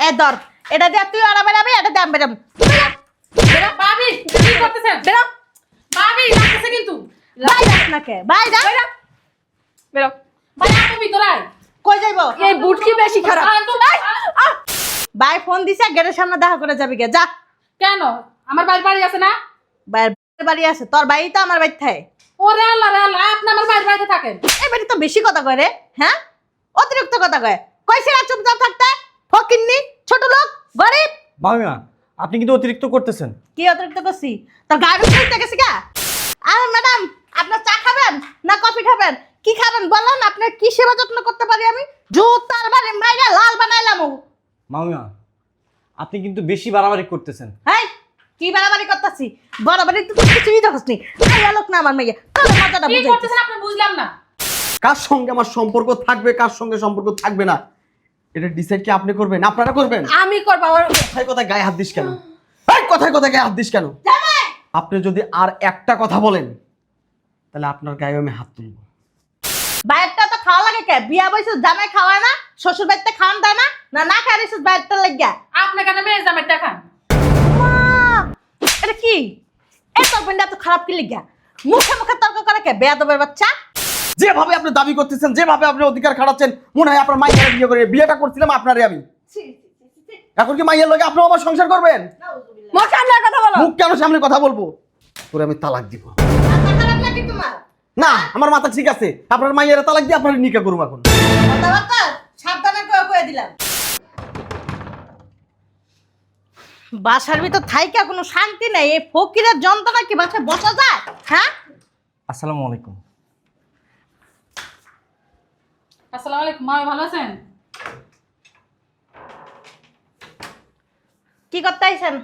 এ ধর। এটা দিয়ে তুই এটা দিয়ে আমি ভাবি কি করতেছেন? বেরা। ভাবি লাগতেছে কিন্তু। ভাই যাস না কে ভাই যা। বেরো। ভাই আপনি ভিতরে কই যাইবো? এই বুটকি বেশি খারাপ! ভাই ফোন দিছে গেটের সামনে দেখা করে যাবি গে যা। কেন? আমার বাড়ি বাড়ি আছে না? ভাইয়ের বাড়ি আছে তোর বাড়ি তো আমার বাড়ি থাকে। ওরে আল্লাহ রে আল্লাহ আপনি আমার বাড়ি বাড়িতে থাকেন। এই বাড়ি তো বেশি কথা কয় রে হ্যাঁ? অতিরিক্ত কথা কয়। কইছে না চুপচাপ থাকতে? ফকিন্নি? ছোট লোক? গরিব? মামিমা আপনি কিন্তু অতিরিক্ত করতেছেন। কি অতিরিক্ত করছি? তোর গাড়ি গেছি গা আর ম্যাডাম আপনার চা খাবেন না কফি খাবেন? কি খাবেন বলেন আপনার কি সেবা যত্ন করতে পারি আমি? জুতার বাড়ি মাইরা লাল বানাইলাম মামিমা আপনি কিন্তু বেশি বাড়াবাড়ি করতেছেন। হাই কি বাড়াবাড়ি করতেছি? বরাবরই তো কিছুই দেখছ নি আই আলোক না আমার মেয়ে। তোর মজাটা কি করতেছেন আপনি বুঝলাম না। কার সঙ্গে আমার সম্পর্ক থাকবে কার সঙ্গে সম্পর্ক থাকবে না? এটা ডিসাইড কি আপনি করবেন? আপনারা করবেন? আমি করব আমার কথায় কথায় গায়ে হাত দিস কেন? এই কথায় কথায় গায়ে হাত দিস কেন? আপনি যদি আর একটা কথা বলেন তাহলে আপনার গায়ে আমি হাত তুলব। বাইরটা তো খাওয়া লাগে কে? বিয়া বয়সে জামাই খাওয়ায় না শ্বশুর বাড়িতে খাওয়ান দেয় না না না খাই রিসুস বাইরটা লাগিয়া? আপনি কেন মেয়ে জামের দেখান মা! এটা কি? এই তোর বোনটা এত খারাপ কি লিগা মুখে মুখে তর্ক করে কে? বেয়াদবের বাচ্চা? যেভাবে আপনি দাবি করতেছেন যেভাবে আপনি অধিকার খাটাচ্ছেন মনে হয় আপনার মাইয়ার বিয়ে করে বিয়েটা করছিলাম আপনারে আমি। এখন কি মাইয়ের লগে আপনি আমার সংসার করবেন? মুখ সামনে কথা বলো। মুখ কেন সামনে কথা বলব? তোরে আমি তালাক দিব। না আমার মাথা ঠিক আছে। আপনার মাইয়ের তালাক দিয়ে আপনার নিকা করুম এখন। সাবধানে কয়ে কয়ে দিলাম। বাসার ভিতর থাইকা কোনো শান্তি নেই। এই ফকিরের যন্ত্রণা কি বাসায় বসা যায়? হ্যাঁ? আসসালামু আলাইকুম। আসসালামু আলাইকুম। মা ভালো আছেন? কি করতে আইছেন?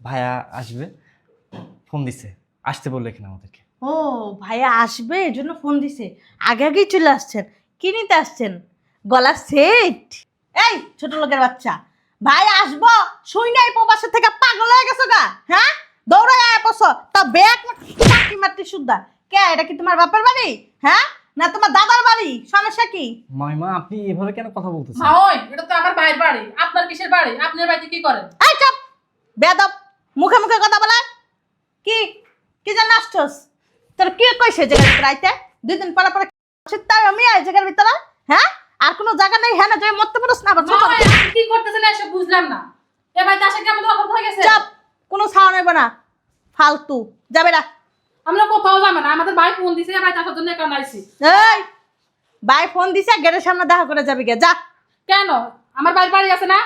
ভাইয়া আসবে। ফোন দিছে। আসতে বলল এখানে আমাদেরকে। ও ভাইয়া আসবে এই জন্য ফোন দিছে। আগে আগেই চলে আসছেন। কি নিতে আসছেন? গলার সেট? এই ছোট লোকের বাচ্চা। ভাই আসব। শুই নাই প্রবাসের থেকে পাগল হয়ে গেছো গা হ্যাঁ? দৌড়ে আয় তা ব্যাগ মাটি শুদ্ধা। কে এটা কি তোমার বাপের বাড়ি? হ্যাঁ? না তোমার দাদার বাড়ি? সমস্যা কি? মামিমা আপনি এভাবে কেন কথা বলতেছেন? মা ওই এটা তো আমার ভাইয়ের বাড়ি। আপনার কিসের বাড়ি? আপনার বাড়িতে কি করেন? এই চপ বেদব মুখে মুখে কথা বলা কি কি জান আসছস? তোর কি কইছে জায়গার ভিতরে দুই দিন পরে পরে তাই আমি আই জায়গার ভিতরে হ্যাঁ? আর কোনো জায়গা নেই হ্যাঁ না যে মরতে পারছ না আবার কি করতেছেন এসব বুঝলাম না। এ বাড়িতে আসে কেমন অভাব হয়ে গেছে? চাপ কোনো ছাড় নেব না। ফালতু। যাবে না। আমরা কোথাও যাব না। আমাদের ভাই ফোন দিছে আসার জন্য এখানে আইছি। এই ভাই ফোন দিছে গেটের সামনে দেখা করে যাবি গে যা। কেন? আমার বাড়ি বাড়ি আছে না?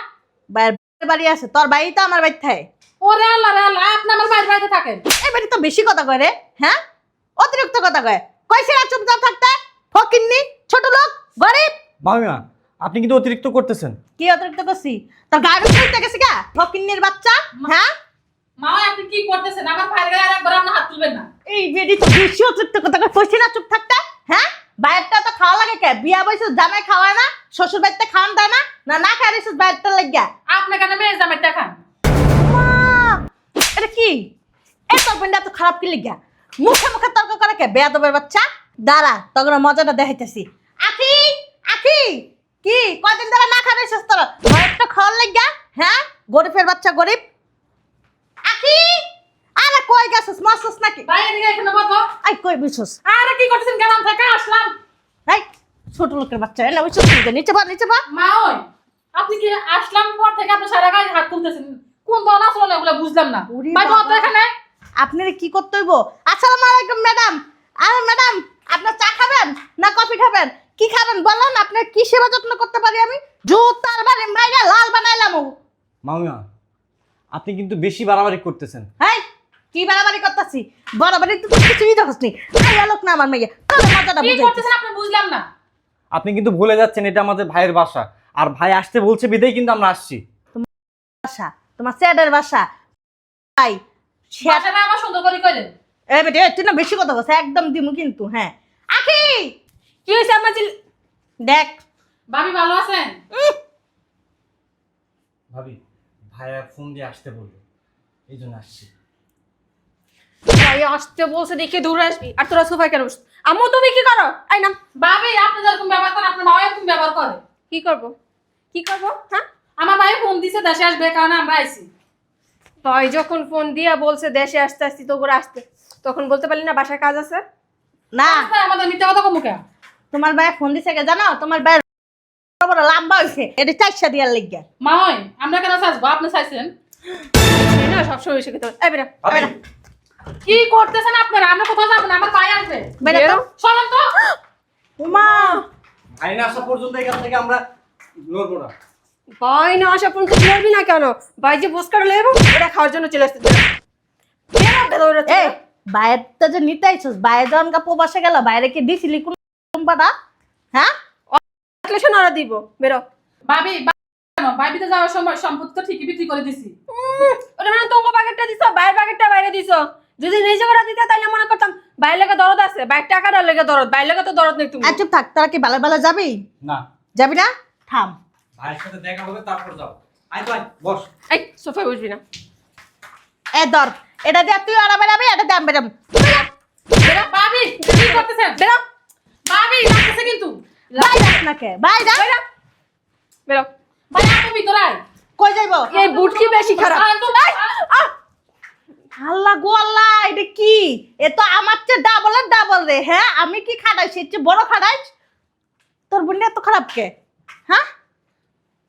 বাইরের বাড়ি আছে তোর বাড়ি তো আমার বাড়ি থাকে। ওরে আল্লাহ রে আল্লাহ আপনি আমার বাড়ি বাড়িতে থাকেন। এই বাড়ি তো বেশি কথা কয় রে হ্যাঁ? অতিরিক্ত কথা কয়। কইছে না চুপচাপ থাকতে? ফকিন্নি ছোট লোক গরিব? মামিমা আপনি কিন্তু অতিরিক্ত করতেছেন। কি অতিরিক্ত করছি? তোর গাড়ি উঠতে গেছি গা ফকিন্নির বাচ্চা হ্যাঁ? মা আপনি কি করতেছেন? আমার ভাইয়ের গায়ে একবার আপনি হাত তুলবেন না। এই বেডি তো বেশি অতিরিক্ত কথা কইছি না চুপ থাকতে? হ্যাঁ? বাইরটা তো খাওয়া লাগে কে? বিয়া বয়সে জামাই খাওয়ায় না? শ্বশুর বাড়িতে খাওয়ান দেয় না? না না খাই রিসুস বাইরটা লাগিয়া। আপনি কেন মেয়ে জামের দেখান এটা কি? তোর এত খারাপ কি লিগা মুখে মুখে তর্ক করে কে? বেয়াদবের বাচ্চা? দাঁড়া তখন মজাটা দেখাইতেছি। আখি! আখি! কি? কদিন ধরে না খাবে একটা খাওয়ার লাগিয়া হ্যাঁ? গরিবের বাচ্চা গরিব আখি আরে কই গেছিস? মাসুস নাকি? ভাই এদিকে এখানে বসো আই কই আরে কি করতেছেন? গ্রাম থেকে আসলাম। এই ছোট লোকের বাচ্চা এনে বুঝছস নিচে পা নিচে পা। মা ওই আপনি কি আসলাম পর থেকে আপনার সারা গায়ে হাত তুলতেছেন? কোন দল আসলো বুঝলাম না। ভাই তো এখানে। আপনার কি করতে হইব? আসসালামু আলাইকুম ম্যাডাম। আরে ম্যাডাম আপনার চা খাবেন না কফি খাবেন? কি খাবেন বলেন আপনার কি সেবা যত্ন করতে পারি আমি? জুতার বাড়ি মাইরা লাল বানাইলাম মামিমা আপনি কিন্তু বেশি বাড়াবাড়ি করতেছেন। হ্যাঁ কি বাড়াবাড়ি করতেছি? বরাবরই তো তুই কিছুই দেখছ নি। আই আলোক না আমার মেয়ে। তোর মজাটা কি করতেছেন আপনি বুঝলাম না। আপনি কিন্তু ভুলে যাচ্ছেন এটা আমাদের ভাইয়ের বাসা। আর ভাই আসতে বলছে বিদেই কিন্তু আমরা আসছি। তোমার বাসা তোমার স্যাডের বাসা। ভাই বাসাটা আমার সুন্দর করে কইলেন। এ বেটে তুই না বেশি কথা বলছ একদম দিমু কিন্তু হ্যাঁ। আখি! কি হয়েছে আমার দেখ। ভাবি ভালো আছেন? ভাবি। ভাইয়া ফোন দিয়ে আসতে বলল। এই জন্য আসছি। ভাই আসতে বলছে দেখে দূরে আসবি। আর তোরা সোফায় কেন বসছিস? আম্মু তুমি কি করো? এই নাম। ভাবি আপনি যেরকম ব্যবহার করেন আপনার মাও এরকম ব্যবহার করে। কি করব? কি করব? হ্যাঁ? আমার ভাই ফোন দিছে দেশে আসবে কারণে আমরা আইছি। ভাই যখন ফোন দিয়া বলছে দেশে আসতে আসছি তো করে আসতে তখন বলতে পারলি না বাসায় কাজ আছে? না। আমাদের মিথ্যা কথা কমু তোমার ভাই ফোন দিছে কে জানো? তোমার ভাই বড় লাম্বা এটা চারশা দিয়ার লিগা মা হয় আমরা কেন আপনি চাইছেন? না সবসময় এসে খেতে এই বেরা ভাবি কি করতেছেন আপনারা? আমরা কোথাও যাব না আমার ভাই আসবে বেরো তো। চলেন তো। ভাই না আসা পর্যন্ত এখান থেকে আমরা নড়বো না। ভাই না আসা পর্যন্ত করবি না কেন? ভাই যে খাওয়ার জন্য চলে আসতে এই বাইরে তো যে নিতে আইছস বাইরে যখন গা প্রবাসে গেল বাইরে কি দিছিলি কোন কোম্পানা হ্যাঁ? থাকলে শোনা ওরা দিব। বেরো। ভাবি বা- কেন? ভাবিতে যাওয়ার সময় সম্পত্তি তো ঠিকই বিক্রি করে দিছি। ওটা মানে তোমার প্যাকেটটা দিছো বাইরের প্যাকেটটা বাইরে দিছো। যদি নিজে করে দিতে তাহলে মনে করতাম বাইরে লেগে দরদ আছে বাইর টাকাটা লেগে দরদ বাইরে লেগে তো দরদ নেই তুমি আর চুপ থাক তারা কি বেলা বেলা যাবি? না। যাবি না? থাম। ভাইয়ের সাথে দেখা হবে তারপর যাও আয় ভাই বস। এই সোফায় বসবি না। এ দর এটা দিয়ে তুই আরামে যাবি এটা দিয়ে আমি বেরাবো। বেরা, ভাবি কি করতেছেন? বেরো। ভাবি লাগতেছে কিন্তু। বাইরে আস না বেরো। বেরো। ভাই ভিতরে কই যাইবো? এই বুট কি বেশি খারাপ। তো, আল্লাহ গো আল্লাহ এটা কি? এ তো আমার চেয়ে ডাবলের ডাবল রে। হ্যাঁ আমি কি খাটাইছি? এর চেয়ে বড় খাটাইছ? তোর বোন এত খারাপ কে? হ্যাঁ?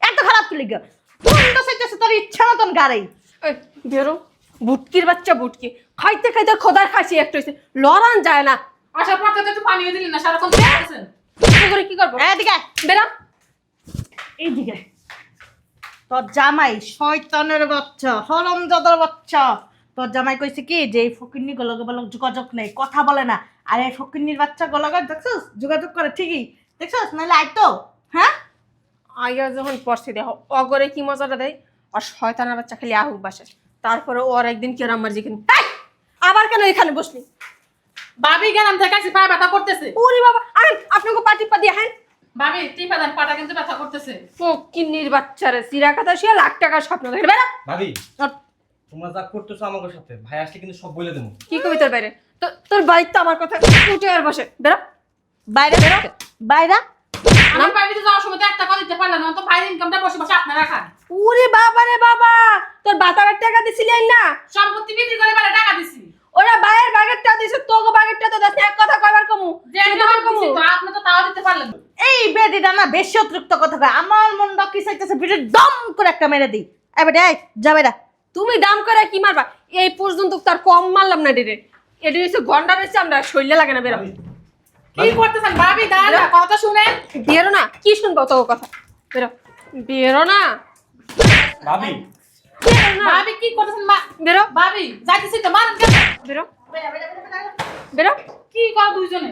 এত খারাপ কি লিগে। কোনটা চাইতেছে তোর ইচ্ছা মতন গাড়ি? বেরো। বুটকির বাচ্চা বুটকি। খাইতে খাইতে খোদার খাসি একটা হয়েছে লড়ান যায় না। আসার পর থেকে একটু পানিও দিলেন না সারাক্ষণ দেখতেছেন কি করে কি করব? এদিকে বেরো। এইদিকে। তোর জামাই শয়তানের বাচ্চা হরমজাদার বাচ্চা। তোর জামাই কইছে কি যে এই যোগাযোগ নেই কথা বলে না। আর এই ফকিন্নির বাচ্চা দেখছিস? যোগাযোগ করে ঠিকই। দেখছিস? নাহলে আইতো হ্যাঁ? আইয়া যখন পড়ছে দেখো অগরে কি মজাটা দেয়? আর শয়তানের বাচ্চা খালি আহুক বাসে তারপরে ওর একদিন কি ওর আমার আবার কেন এখানে বসলি? ভাবি গেলাম দেখাচ্ছি পায়ে ব্যথা করতেছে। ওরে বাবা আরে আপনাকে পাটি পা দিয়ে হ্যাঁ? ভাবি টিপা দেন পাটা কিন্তু ব্যথা করতেছে। ও কিন্নির বাচ্চারে সিরা খাতা শুয়ে লাখ টাকার স্বপ্ন দেখে। বেড়া ভাবি তোমরা যা করতেছো আমাকে সাথে ভাই আসলে কিন্তু সব বলে দেবো। কি কবি তোর বাইরে? তোর বাইক তো আমার কথা উঠে আর বসে। বেড়া বাইরে বেরো। বাইরে। আমার ভাবিতে যাওয়ার সময় তো একটা কথা দিতে পারলাম না তো ভাইয়ের ইনকামটা বসে বসে আপনারা খান। ওরে বাবা রে বাবা তোর বাতারের টাকা দিছিলি না? সম্পত্তি বিক্রি করে বেলা টাকা দিছি। ওরা বাইরের বাগেরটা দিছে তোকে বাগেরটা তো দেখ এক কথা কয়বার কমু? যে চোদ্দবার কমু? তো আপনি তো তাও দিতে পারলেন। এই বেদিটা না বেশি অতিরিক্ত কথা কয়। আমার মনটা কি চাইতেছে বিটে দম করে একটা মেরে দিই। এ বেটা এই যাবে না তুমি দাম করে কি মারবা? এই পর্যন্ত তার কম মারলাম না ডিরে এটা হচ্ছে গন্ডা রয়েছে আমরা শরীরে লাগে না বেরো কি করতেছেন? ভাবি দাঁড়া কথা শুনেন। বেরো না কি শুনব তো কথা? বেরো। বেরো না। ভাবি। বেরো না ভাবি কি করতেছেন? মা বেরো। ভাবি যাইতেছি তো মারেন কেন? বেরো। বেরো কি কর দুইজনে?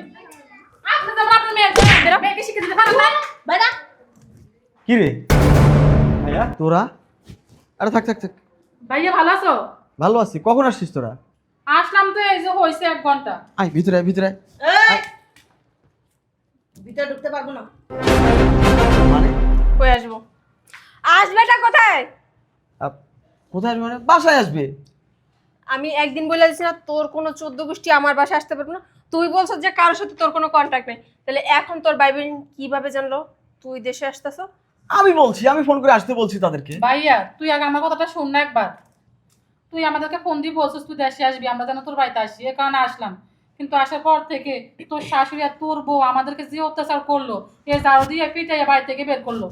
আপনি তো আপনার মেয়ে বেরো। মেয়েকে শিখে দিতে পারেন না। বাইরে কি রে? ভাইয়া? তোরা? আরে থাক থাক থাক। ভাইয়া ভালো আছো? ভালো আছি। কখন আসছিস তোরা? আসলাম তো এই যে হয়েছে এক ঘণ্টা। আয় ভিতরে আয় ভিতরে এই! ভিতরে ঢুকতে পারব না। মানে? কই আসব? আসবেটা কোথায়? আপ- কোথায় আসবে মানে? বাসায় আসবে। আমি একদিন বলে দিচ্ছি না তোর কোনো চোদ্দ গোষ্ঠী আমার বাসায় আসতে পারব না। তুই বলছো যে কারোর সাথে তোর কোনো কন্ট্যাক্ট নেই। তাহলে এখন তোর ভাই বোন কীভাবে জানলো? তুই দেশে আসতেছ? আমি বলছি আমি ফোন করে আসতে বলছি তাদেরকে। ভাইয়া তুই আগে আমার কথাটা শোন না একবার। তুই আমাদেরকে ফোন দিয়ে বলছিস তুই দেশে আসবি আমরা যেন তোর বাড়িতে আসি। এ কারণে আসলাম। কিন্তু আসার পর থেকে তোর শাশুড়ি আর তোর বউ আমাদেরকে যে অত্যাচার করল এ জারো দিয়ে পিটাইয়া বাড়ি থেকে বের করল।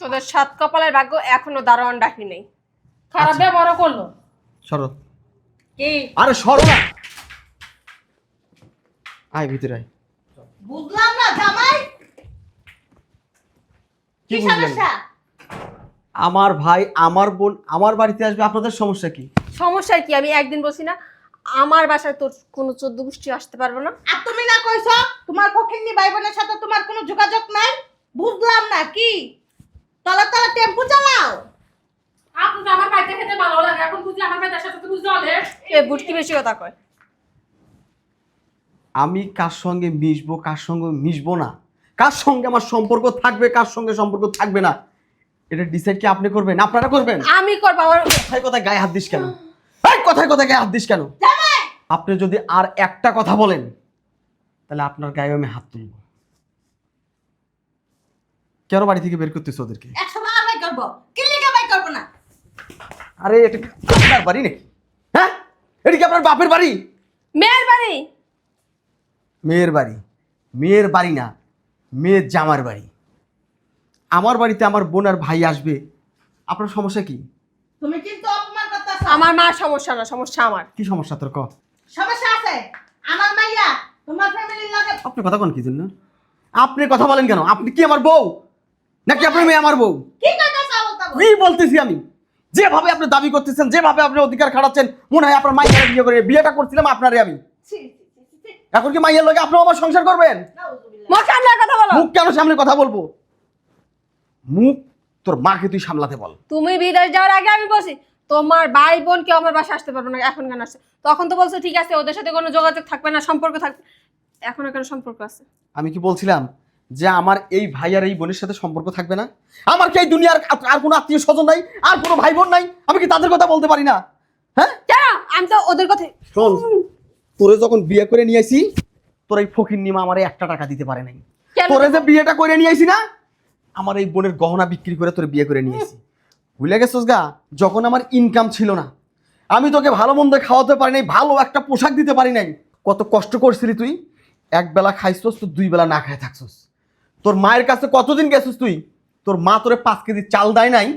তোদের সাত কপালের ভাগ্য এখনও দারোয়ান ডাকি নেই। খারাপ ব্যবহারও করল। সরো। কি? আরে সরো না। আয় ভিতরে আয়। বুঝলাম না জামাই। কি সমস্যা? আমার ভাই আমার বোন আমার বাড়িতে আসবে আপনাদের সমস্যা কি? সমস্যা কি? আমি একদিন বলছি না আমার বাসায় তোর কোনো চোদ্দ গোষ্ঠী আসতে পারব না। আর তুমি না কইছো তোমার ফকিন্নি ভাই বোনের সাথে তোমার কোনো যোগাযোগ নাই? বুঝলাম না কি? তলা তলা টেম্পু চালাও। আপনি তো আমার বাড়িতে খেতে ভালো লাগে এখন বুঝি আমার বাড়িতে সাথে জলে। এ বুটকি বেশি কথা কয়। আমি কার সঙ্গে মিশবো কার সঙ্গে মিশবো না? কার সঙ্গে আমার সম্পর্ক থাকবে কার সঙ্গে সম্পর্ক থাকবে না? এটা ডিসাইড কি আপনি করবেন? আপনারা করবেন? আমি করব আমার কথায় কথায় গায়ে হাত দিস কেন? এই কথায় কথায় গায়ে হাত দিস কেন? আপনি যদি আর একটা কথা বলেন তাহলে আপনার গায়ে আমি হাত তুলব। কেন বাড়ি থেকে বের করতেছ ওদেরকে? বার বাই করব। আরে এটা আপনার বাড়ি নাকি? হ্যাঁ? এটা কি আপনার বাপের বাড়ি? মেয়ের বাড়ি। মেয়ের বাড়ি। মেয়ের বাড়ি না মেয়ের জামার বাড়ি। আমার বাড়িতে আমার বোন আর ভাই আসবে। আপনার সমস্যা কি? তুমি কিন্তু অপমান করতেছ। আমার মার সমস্যা না সমস্যা আমার। কি সমস্যা তোর ক? সমস্যা আছে। আমার মাইয়া তোমার ফ্যামিলির লগে আপনি কথা কোন কি জন্য? আপনি কথা বলেন কেন? আপনি কি আমার বউ? নাকি আপনার মেয়ে আমার বউ? কি কইতাছ বলতা কি বলতেছি আমি? যেভাবে আপনি দাবি করতেছেন যেভাবে আপনি অধিকার খাটাচ্ছেন মনে হয় আপনার মাইয়ার বিয়ে করে বিয়েটা করছিলাম আপনারে আমি। এখন কি মাইয়ার লগে আপনি আমার সংসার করবেন। মুখ সামলার কথা বলো। মুখ কেন সামনে কথা বলব? মুখ তোর মাকে তুই সামলাতে বল। তুমি বিদেশ যাওয়ার আগে আমি বলছি তোমার ভাই বোন কেউ আমার বাসায় আসতে পারবে না এখন কেন আসছে? তখন তো বলছো ঠিক আছে ওদের সাথে কোনো যোগাযোগ থাকবে না সম্পর্ক থাকবে। এখন কেন সম্পর্ক আছে? আমি কি বলছিলাম? যে আমার এই ভাই আর এই বোনের সাথে সম্পর্ক থাকবে না? আমার কি এই দুনিয়ার আর- কোনো আত্মীয় স্বজন নাই? আর কোনো ভাই বোন নাই? আমি কি তাদের কথা বলতে পারি না? হ্যাঁ? কেন? আমি তো ওদের কথা শোন তোরে যখন বিয়ে করে নিয়ে আসি তোর এই ফকির নিমা আমার একটা টাকা দিতে পারে নাই। তোরে যে বিয়েটা করে নিয়ে আসি না আমার এই বোনের গহনা বিক্রি করে তোরে বিয়ে করে নিয়ে আসি ভুলে গেছিস গা? যখন আমার ইনকাম ছিল না আমি তোকে ভালো মন্দ খাওয়াতে পারি নাই ভালো একটা পোশাক দিতে পারি নাই। কত কষ্ট করছিলি তুই? এক বেলা খাইছস তো দুই বেলা না খাই থাকছস। তোর মায়ের কাছে কতদিন গেছিস তুই? তোর মা তোরে পাঁচ কেজি চাল দেয় নাই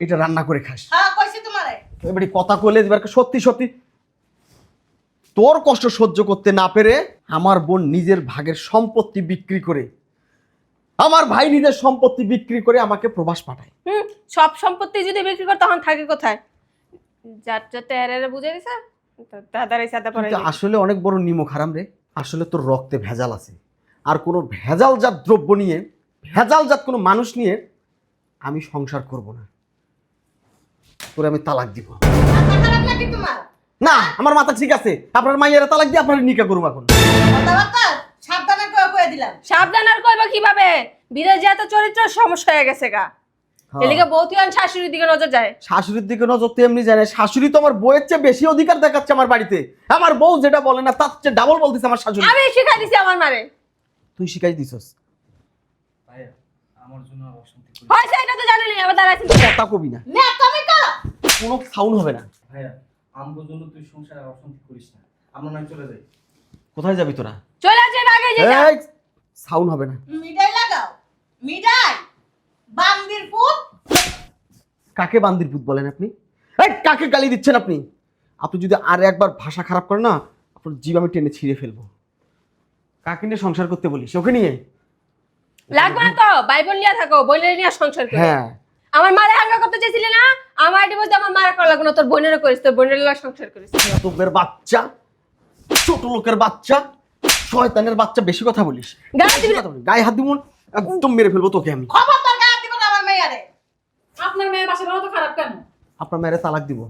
এটা রান্না করে খাস। হ্যাঁ কইছি তোমারে। এবারে কথা কইলে এবার সত্যি সত্যি। তোর কষ্ট সহ্য করতে না পেরে আমার বোন নিজের ভাগের সম্পত্তি বিক্রি করে আমার ভাই নিজের সম্পত্তি বিক্রি করে আমাকে প্রবাস পাঠায়। হুম সব সম্পত্তি যদি বিক্রি করে তখন থাকে কোথায়? যার যাতে এরে বুঝে দিছে দাদারাই সাদা পড়ে কিন্তু আসলে অনেক বড় নিমো খারাম রে। আসলে তোর রক্তে ভেজাল আছে। আর কোনো ভেজালজাত দ্রব্য নিয়ে ভেজালজাত কোনো মানুষ নিয়ে আমি সংসার করব না। তোরে আমি তালাক দিব। না আমার মাথা ঠিক আছে। আপনার মাইয়েরা তালাক দিয়ে আপনার নিকা করুম এখন। সাবধানে আর কইবা কীভাবে? বিদেশ যা চরিত্র সমস্যা হয়ে গেছে গা। এদিকে বৌতিয়ান শাশুড়ির দিকে নজর যায়। শাশুড়ির দিকে নজর তেমনি জানে শাশুড়ি তো আমার বউয়ের চেয়ে বেশি অধিকার দেখাচ্ছে আমার বাড়িতে। আমার বউ যেটা বলে না তার চেয়ে ডাবল বলতেছে আমার শাশুড়ি। আমি শিখাই দিছি আমার মারে। তুই শিখাই দিছস। ভাইয়া আমার জন্য আর অশান্তি করি হয়েছে এটা তো জানেনি আবার কথা কবি না। নে তুমি করো কোনো সাউন্ড হবে না। ভাইয়া আমার জন্য তুই সংসারে অশান্তি করিস না। আমরা চলে যাই। কোথায় যাবি তোরা? চলে আসে আগে যে। এই সাউন্ড হবে না। মিডাই লাগাও। মিডাই বান্দির পুত। কাকে বান্দির পুত বলেন আপনি? এই কাকে গালি দিচ্ছেন আপনি? আপনি যদি আর একবার ভাষা খারাপ করেন না আপনার জীব আমি টেনে ছিঁড়ে ফেলব। কাকে নিয়ে সংসার করতে বলিস ওকে নিয়ে? লাগবে না তো বাইবেল নিয়ে থাকো বোনের নিয়ে সংসার করো। হ্যাঁ। আমার মারে হাঙ্গা করতে চাইছিলি না? আমার ডিভোর্স আমার মারা করা লাগবে না তোর বোনেরও করিস তোর বোনের লাগে সংসার করিস। তোকের বাচ্চা ছোট লোকের বাচ্চা শয়তানের বাচ্চা বেশি কথা বলিস। গায়ে দিবি না। গায়ে হাত দিব একদম মেরে ফেলব তোকে আমি। খবর তোর গায়ে দিব না আমার মেয়ারে। আপনার মেয়ের বাসার তো খারাপ কেন? আপনার মেয়েরে তালাক দিব।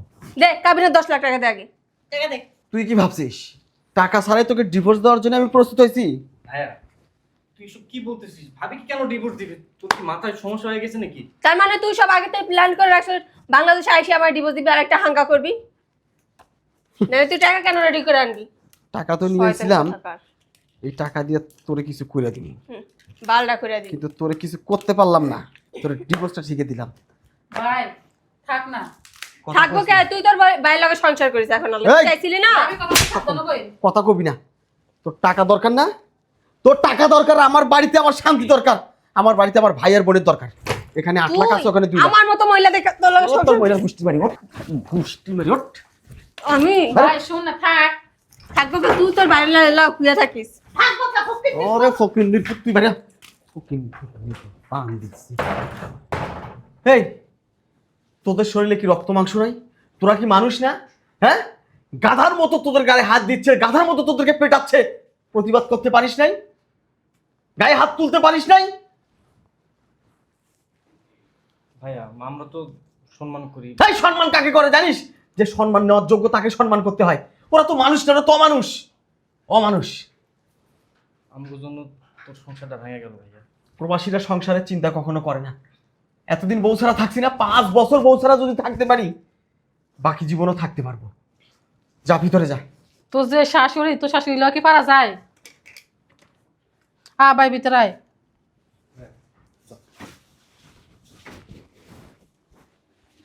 দে কাবিনের দশ লাখ টাকা দে আগে। দেখে দেখ তুই কি ভাবছিস? টাকা ছাড়াই তোকে ডিভোর্স দেওয়ার জন্য আমি প্রস্তুত হয়েছি। ভাইয়া তুই সব কি বলতেছিস? ভাবি কি কেন ডিভোর্স দিবে? তোর কি মাথায় সমস্যা হয়ে গেছে নাকি? তার মানে তুই সব আগে থেকে প্ল্যান করে রাখছিস বাংলাদেশে আইসি আমার ডিভোর্স দিবি আর একটা হাঙ্গা করবি? না তুই টাকা কেন রেডি করে আনবি? টাকা তো নিয়েছিলাম। এই টাকা দিয়ে তোরে কিছু করে দিই করে দিবি। কিন্তু তোরে কিছু করতে পারলাম না। তোর ডিভোর্সটা শিখে দিলাম। ভাই থাক না। থাকব কে? তুই তোর ভাই- ভাইয়ের লগে সংসার করিস এখন চাইছিলি না? কথা সাবধানে কই কথা কবি না। তোর টাকা দরকার না? তোর টাকা দরকার আমার বাড়িতে আমার শান্তি দরকার। আমার বাড়িতে আমার ভাইয়ের বোনের দরকার। এখানে আট লাখ আছে ওখানে দুই আমার মতো মহিলা দেখে তোর লগে সংসার মহিলার গুষ্টি মারি ওঠ। গুষ্টি মারি ওঠ। আমি? ভাই শুন না থাক। থাকব কি? তুই তোর বাইরে লাগে খুঁজে থাকিস। থাকব ওরে পুত তুই বাড়ি ফকিন্দির পান দিচ্ছি এই! তোদের শরীরে কি রক্ত মাংস নাই? তোরা কি মানুষ না? হ্যাঁ? গাধার মতো তোদের গায়ে হাত দিচ্ছে গাধার মতো তোদেরকে পেটাচ্ছে। প্রতিবাদ করতে পারিস নাই? গায়ে হাত তুলতে পারিস নাই? ভাইয়া আমরা তো সম্মান করি। তাই সম্মান কাকে করে জানিস? যে সম্মান নেওয়ার যোগ্য তাকে সম্মান করতে হয়। ওরা তো মানুষ না ওরা তো অমানুষ। অমানুষ। আমার জন্য তোর সংসারটা ভেঙে গেল ভাইয়া। প্রবাসীরা সংসারের চিন্তা কখনো করে না। এতদিন বউ ছাড়া থাকছি না, পাঁচ বছর বউ ছাড়া যদি থাকতে পারি, বাকি জীবনও থাকতে পারব। যা, ভিতরে যা। তোর যে শাশুড়ি, তোর শাশুড়ি লগে কি পারা যায়? আ, ভাই, ভিতরে আয়।